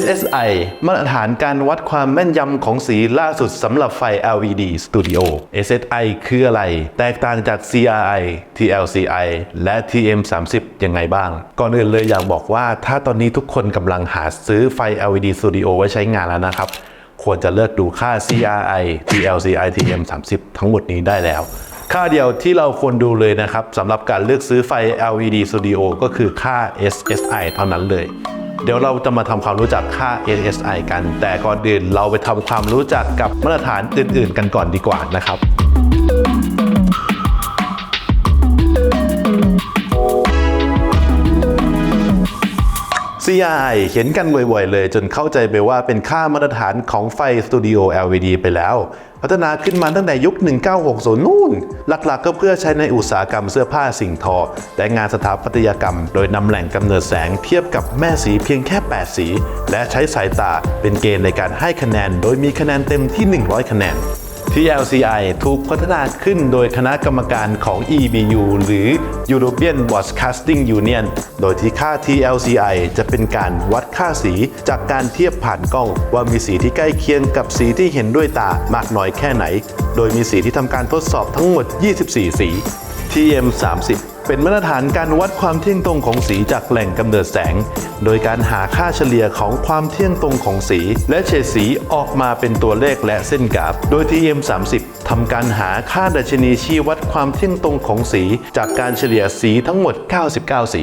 SSI มาตรฐานการวัดความแม่นยำของสีล่าสุดสำหรับไฟ LED Studio SSI คืออะไร แตกต่างจาก CRI TLCI และ TM30 ยังไงบ้าง ก่อนอื่นเลยอยากบอกว่า ถ้าตอนนี้ทุกคนกำลังหาซื้อไฟ LED Studio ไว้ใช้งานแล้วนะครับ ควรจะเลือกดูค่า CRI TLCI TM30 ทั้งหมดนี้ได้แล้วค่าเดียวที่เราควรดูเลยนะครับสำหรับการเลือกซื้อไฟ LED Studio ก็คือค่า SSI เท่านั้นเลย เดี๋ยวเราจะมาทำความรู้จักค่า ASI กัน แต่ก่อนอื่นเราไปทำความรู้จักกับมาตรฐานอื่น ๆ กันก่อนดีกว่านะครับ CI เห็นกันบ่อยๆ เลย จนเข้าใจไปว่าเป็นค่ามาตรฐานของไฟสตูดิโอ LED ไปแล้ว พัฒนาขึ้นมาตั้งแต่ยุค 1960 นู่น หลักๆ ก็เพื่อใช้ในอุตสาหกรรมเสื้อผ้าสิ่งทอ และงานสถาปัตยกรรม โดยนำแหล่งกำเนิดแสงเทียบกับแม่สีเพียงแค่ 8 สี และใช้สายตาเป็นเกณฑ์ในการให้คะแนน โดยมีคะแนนเต็มที่ 100 คะแนน TLCI ถูกพัฒนาขึ้นโดยคณะกรรมการของ EBU หรือ European Broadcasting Union โดยที่ค่า TLCI จะเป็นการวัดค่าสีจากการเทียบผ่านกล้องว่ามีสีที่ใกล้เคียงกับสีที่เห็นด้วยตามากน้อยแค่ไหน โดยมีสีที่ทำการทดสอบทั้งหมด 24 สี TM30 เป็นมาตรฐานการวัดความเที่ยงตรงของสีจากแหล่งกำเนิดแสง โดยการหาค่าเฉลี่ยของความเที่ยงตรงของสี และเฉดสีออกมาเป็นตัวเลขและเส้นกราฟ โดย TM30 ทำการหาค่าดัชนีชี้วัดความเที่ยงตรงของสี จากการเฉลี่ยสีทั้งหมด 99 สี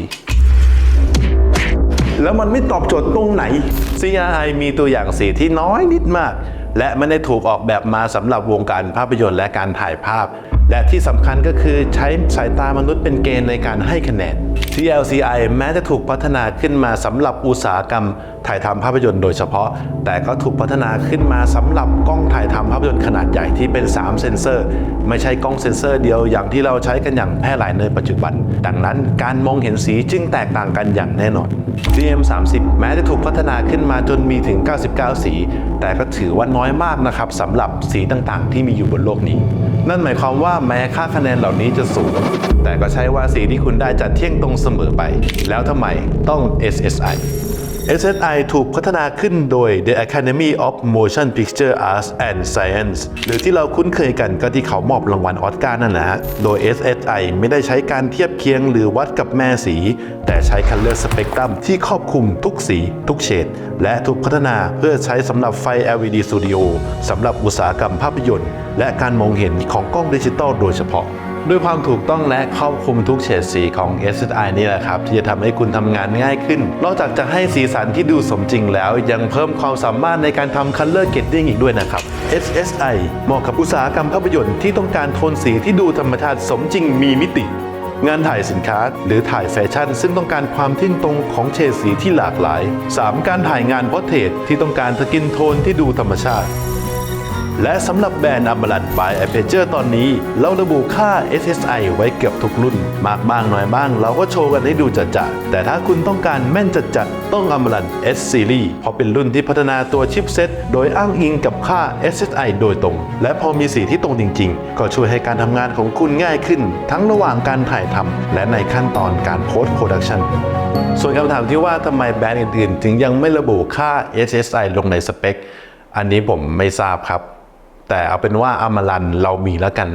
แล้วมันไม่ตอบโจทย์ตรงไหน CRI มีตัวอย่างสีที่น้อยนิดมาก และไม่ได้ถูกออกแบบมาสำหรับวงการภาพยนตร์และการถ่ายภาพ และที่สำคัญก็คือใช้สายตามนุษย์เป็นเกณฑ์ในการให้คะแนน TLCI แม้จะถูกพัฒนาขึ้นมาสำหรับอุตสาหกรรมถ่ายทำภาพยนตร์โดยเฉพาะ แต่ก็ถูกพัฒนาขึ้นมาสำหรับกล้องถ่ายทำภาพยนตร์ขนาดใหญ่ที่เป็น 3 เซนเซอร์ ไม่ใช่กล้องเซนเซอร์เดียวอย่างที่เราใช้กันอย่างแพร่หลายในปัจจุบัน ดังนั้นการมองเห็นสีจึงแตกต่างกันอย่างแน่นอน TM30 แม้จะถูกพัฒนาขึ้นมาจนมีถึง 99 สี แต่ก็ถือว่าน้อยมากนะครับสำหรับสีต่างๆ ที่มีอยู่บนโลกนี้ นั่นหมายความว่าแม้ค่าคะแนนเหล่านี้จะสูง แต่ก็ใช่ว่าสีที่คุณได้จะเที่ยงตรงเสมอไป แล้วทำไมต้อง SSI SSI ถูกพัฒนาขึ้นโดย The Academy of Motion Picture Arts and Science หรือที่เราคุ้นเคยกันก็ที่เขามอบรางวัลออสการ์นั่นแหละโดย SSI ไม่ได้ใช้การเทียบเคียงหรือวัดกับแม่สี แต่ใช้ Color Spectrum ที่ครอบคลุมทุกสี ทุกเฉด และถูกพัฒนาเพื่อใช้สำหรับไฟ LED Studio สำหรับอุตสาหกรรมภาพยนตร์ และการมองเห็นของกล้องดิจิตอลโดยเฉพาะ ด้วยความถูกต้องและครอบคลุมทุกเฉดสีของ SSI นี่แหละครับ ที่จะทำให้คุณทำงานง่ายขึ้น นอกจากจะให้สีสันที่ดูสมจริงแล้ว ยังเพิ่มความสามารถในการทำ Color Grading อีกด้วยนะครับ SSI เหมาะกับอุตสาหกรรมภาพยนตร์ที่ต้องการโทนสีที่ดูธรรมชาติสมจริงมีมิติ งานถ่ายสินค้า หรือถ่ายแฟชั่น ซึ่งต้องการความเที่ยงตรงของเฉดสีที่หลากหลาย 3. การถ่ายงานพอเทรตที่ต้องการสกินโทนที่ดูธรรมชาติ และสำหรับแบรนด์อัมบ l ัน by a p e r t u r e ตอนนี้ เราระบุค่า SSI ไว้เกือบทุกรุ่น มากบ้างน้อยบ้าง เราก็โชว์กันให้ดูจัดจัดแต่ถ้าคุณต้องการแม่นจัดจัดต้องอัมบ l ัน S Series เพราะเป็นรุ่นที่พัฒนาตัวชิปเซ็ตโดยอ้างอิงกับค่า SSI โดยตรง และพอมีสีที่ตรงจริง ๆ ก็ช่วยให้การทำงานของคุณง่ายขึ้น ทั้งระหว่างการถ่ายทำและในขั้นตอนการ post production ส่วนคำถามที่ว่าทำไมแบรนด์อื่นๆ ถึงยังไม่ระบุค่า SSI ลงในสเปค อันนี้ผมไม่ทราบครับ แต่เอาเป็นว่าอมรันเรามีแล้วกัน